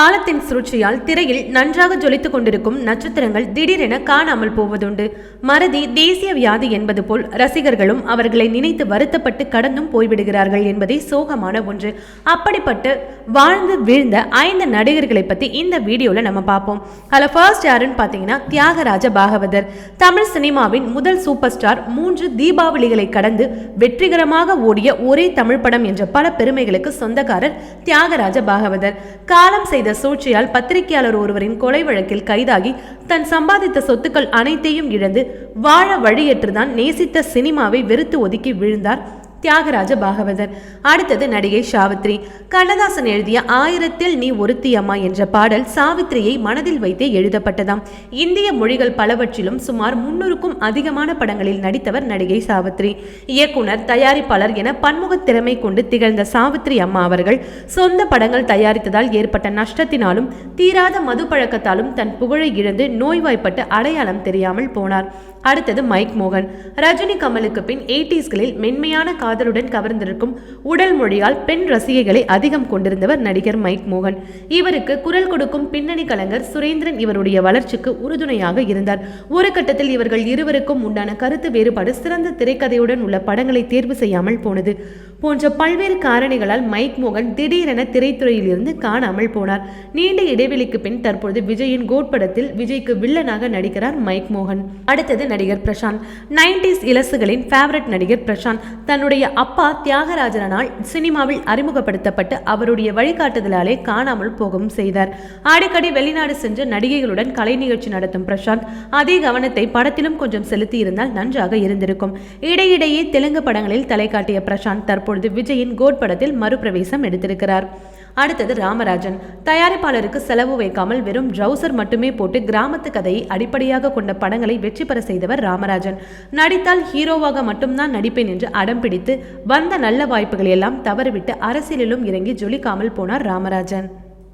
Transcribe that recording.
காலத்தின் சுழற்சியால் திரையில் நன்றாக ஜொலித்துக் கொண்டிருக்கும் நட்சத்திரங்கள் திடீரென காணாமல் போவதுண்டு. மறதி தேசிய வியாதி என்பது போல் ரசிகர்களும் அவர்களை நினைத்து வருத்தப்பட்டு கடந்தும் போய்விடுகிறார்கள் என்பதே சோகமான ஒன்று. அப்படிப்பட்டு வாழ்ந்து வீழ்ந்த ஐந்து நடிகர்களை பத்தி இந்த வீடியோல நம்ம பார்ப்போம் அதில் ஃபர்ஸ்ட் யாருன்னு பார்த்தீங்கன்னா தியாகராஜ பாகவதர். தமிழ் சினிமாவின் முதல் சூப்பர் ஸ்டார் மூன்று தீபாவளிகளை கடந்து வெற்றிகரமாக ஓடிய ஒரே தமிழ் படம் என்ற பல பெருமைகளுக்கு சொந்தக்காரர் தியாகராஜ பாகவதர். காலம் செய்த சூழ்ச்சியால் பத்திரிகையாளர் ஒருவரின் கொலை வழக்கில் கைதாகி தன் சம்பாதித்த சொத்துக்கள் அனைத்தையும் இழந்து வாழ வழியற்றுதான் நேசித்த சினிமாவை வெறுத்து ஒதுக்கி விழுந்தார் தியாகராஜ பாகவதர். அடுத்தது நடிகை சாவித்ரி. கண்ணதாசன் எழுதிய ஆயிரத்தில் நீ ஒருத்தியம்மா என்ற பாடல் சாவித்ரியை மனதில் வைத்தே எழுதப்பட்டதாம். இந்திய மொழிகள் பலவற்றிலும் சுமார் முன்னூறுக்கும் அதிகமான படங்களில் நடித்தவர் நடிகை சாவித்ரி. இயக்குனர் தயாரிப்பாளர் என பன்முக திறமை கொண்டு திகழ்ந்த சாவித்ரி அம்மா அவர்கள் சொந்த படங்கள் தயாரித்ததால் ஏற்பட்ட நஷ்டத்தினாலும் தீராத மது பழக்கத்தாலும் தன் புகழை இழந்து நோய்வாய்ப்பட்டு அடையாளம் தெரியாமல் போனார். அடுத்தது மைக் மோகன். ரஜினி கமலுக்கு பின் எயிட்டிஸ்களில் மென்மையான காதலுடன் கவர்ந்திருக்கும் உடல் மொழியால் பெண் ரசிகைகளை அதிகம் கொண்டிருந்தவர் நடிகர் மைக் மோகன். இவருக்கு குரல் கொடுக்கும் பின்னணி கலைஞர் சுரேந்திரன் இவருடைய வளர்ச்சிக்கு உறுதுணையாக இருந்தார். ஒரு கட்டத்தில் இவர்கள் இருவருக்கும் உண்டான கருத்து வேறுபாடு சிறந்த திரைக்கதையுடன் உள்ள படங்களை தேர்வு செய்யாமல் போனது. போன்ற பல்வேறு காரணிகளால் மைக் மோகன் திடீரென திரைத்துறையிலிருந்து காணாமல் போனார். நீண்ட இடைவெளிக்கு பின் தற்பொழுது விஜயின் கோட் படத்தில் விஜய்க்கு வில்லனாக நடிக்கிறார் மைக் மோகன். அடுத்தது நடிகர் பிரசாந்த். நைன்டிஸ் இலசுகளின் ஃபேவரட் நடிகர் பிரசாந்த். தன்னுடைய அப்பா தியாகராஜனால் சினிமாவில் அறிமுகப்படுத்தப்பட்டு அவருடைய வழிகாட்டுதலாலே காணாமல் போகவும் செய்தார். அடிக்கடி வெளிநாடு சென்று நடிகைகளுடன் கலை நிகழ்ச்சி நடத்தும் பிரசாந்த் அதே கவனத்தை படத்திலும் கொஞ்சம் செலுத்தி இருந்தால் நன்றாக இருந்திருக்கும். இடையிடையே தெலுங்கு படங்களில் தலை காட்டிய பிரசாந்த் தற்பொழுது விஜயின் கோட் படத்தில் மறுபிரவேசம் எடுத்திருக்கிறார். அடுத்தது ராமராஜன். தயாரிப்பாளருக்கு செலவு வைக்காமல் வெறும் ட்ரௌசர் மட்டுமே போட்டு கிராமத்து கதையை அடிப்படையாக கொண்ட படங்களை வெற்றி பெற செய்தவர் ராமராஜன். நடித்தால் ஹீரோவாக மட்டும்தான் நடிப்பேன் என்று அடம் பிடித்து வந்த நல்ல வாய்ப்புகளையெல்லாம் தவறவிட்டு அரசியலிலும் இறங்கி ஜொலிக்காமல் போனார் ராமராஜன்.